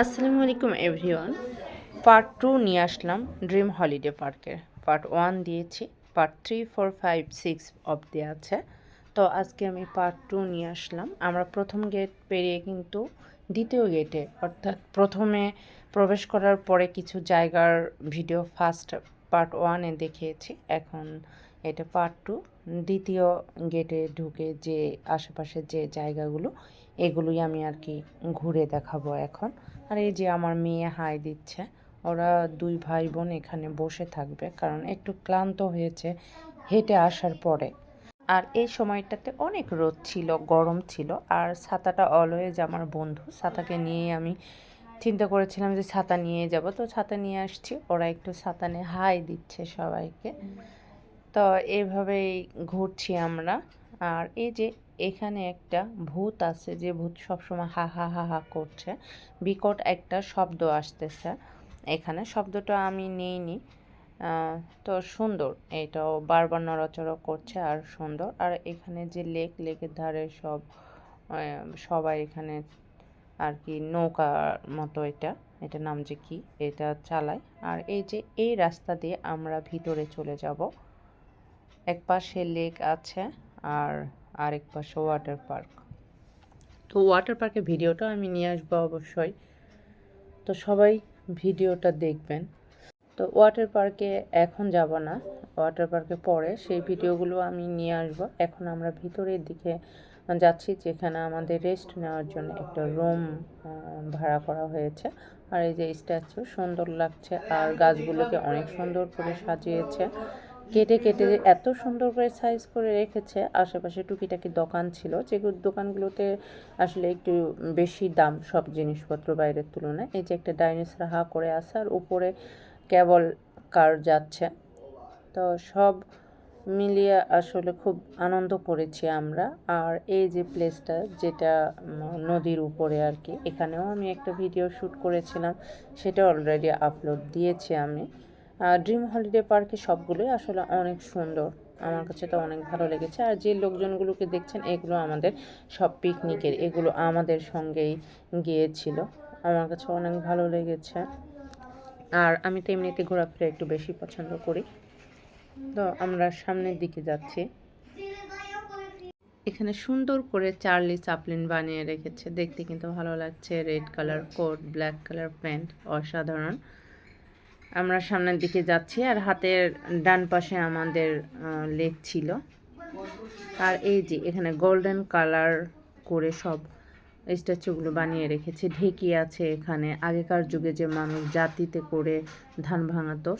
আসসালামু আলাইকুম everyone. Part two নিয়ে আসলাম ড্রিম হলিডে পার্কের পার্ট ওয়ান দিয়েছি, part three, four, five, six অবধি আছে। তো আজকে আমি পার্ট টু নিয়ে আসলাম। আমরা প্রথম গেট পেরিয়ে কিন্তু দ্বিতীয় গেটে, অর্থাৎ প্রথমে প্রবেশ করার পরে কিছু জায়গার ভিডিও ফার্স্ট পার্ট ওয়ানে দেখিয়েছি। এখন এটা পার্ট টু। দ্বিতীয় গেটে ঢুকে যে আশেপাশে যে জায়গাগুলো এগুলোই আমি আর কি ঘুরে দেখাবো এখন। আর এই যে আমার মেয়ে হাই দিচ্ছে, ওরা দুই ভাই বোন এখানে বসে থাকবে, কারণ একটু ক্লান্ত হয়েছে হেঁটে আসার পরে। আর এই সময়টাতে অনেক রোদ ছিল, গরম ছিল, আর ছাতাটা অলওয়েজ আমার বন্ধু। ছাতাকে নিয়ে আমি চিন্তা করেছিলাম যে ছাতা নিয়ে যাব। তো ছাতা নিয়ে আসছি, ওরা একটু ছাতা হাই দিচ্ছে সবাইকে। তো এভাবেই ঘুরছি আমরা। আর এই যে এখানে একটা ভূত আছে যে ভূত সবসময় হা হা হা হা করছে, বিকট একটা শব্দ আসতেছে। এখানে শব্দটা আমি নিইনি তো সুন্দর, এটাও বারবার নড়াচড়া করছে আর সুন্দর। আর এখানে যে লেক, লেকের ধারে সব সবাই এখানে আর কি নৌকার মতো এটা এটা নাম যে কি, এটা চালায়। আর এই যে এই রাস্তা দিয়ে আমরা ভিতরে চলে যাব এক পাশে লেক আছে আর আরেক পাশে ওয়াটার পার্ক তো ওয়াটার পার্কের ভিডিওটা আমি নিয়ে আসব অবশ্যই। তো সবাই ভিডিওটা দেখবেন। তো ওয়াটার পার্কে এখন যাব না। ওয়াটার পার্কে পরে সেই ভিডিওগুলো আমি নিয়ে আসব। এখন আমরা ভিতরের দিকে যাচ্ছি যেখানে আমাদের রেস্ট নেওয়ার জন্য একটা রুম ভাড়া করা হয়েছে। আর এই যে স্ট্যাচু সুন্দর লাগছে। আর গাছগুলোকে অনেক সুন্দর করে সাজিয়েছে। কেটে কেটে এত সুন্দর করে সাইজ করে রেখেছে, আশেপাশে টুকিটাকি দোকান ছিল যেগুলো দোকানগুলোতে আসলে একটু বেশি দাম সব জিনিসপত্র বাইরের তুলনায়। এই যে একটা ডাইনোসর হা করে আছে, আর উপরে কেবল কার যাচ্ছে। তো সব মিলিয়ে আসলে খুব আনন্দ করেছি আমরা। আর এই যে প্লেসটা যেটা নদীর উপরে আর কি, এখানেও আমি একটা ভিডিও শ্যুট করেছিলাম, সেটা অলরেডি আপলোড দিয়েছি আমি। ড্রিম হলিডে পার্কে সবগুলোই আসলে অনেক সুন্দর। আমার কাছে তো অনেক ভালো লেগেছে। আর যে লোকজনগুলোকে দেখছেন, এগুলো আমাদের সব পিকনিকের এগুলো আমাদের সঙ্গেই গিয়েছিল। আমার কাছে অনেক ভালো লেগেছে। আর আমি তো এমনিতে ঘোরাফেরা একটু বেশি পছন্দ করি। তো আমরা সামনের দিকে যাচ্ছি। এখানে সুন্দর করে চার্লি চাপলিন বানিয়ে রেখেছে। দেখতে কিন্তু ভালো লাগছে। Red colour coat black colour pant অসাধারণ। আমরা সামনের দিকে যাচ্ছি আর হাতের ডান পাশে আমাদের লেক ছিল। আর এই যে এখানে গোল্ডেন কালার করে সব স্ট্যাচুগুলো বানিয়ে রেখেছে। ঢেকি আছে এখানে। আগেকার যুগে যে মানুষ জাতিতে করে ধান ভাঙাতো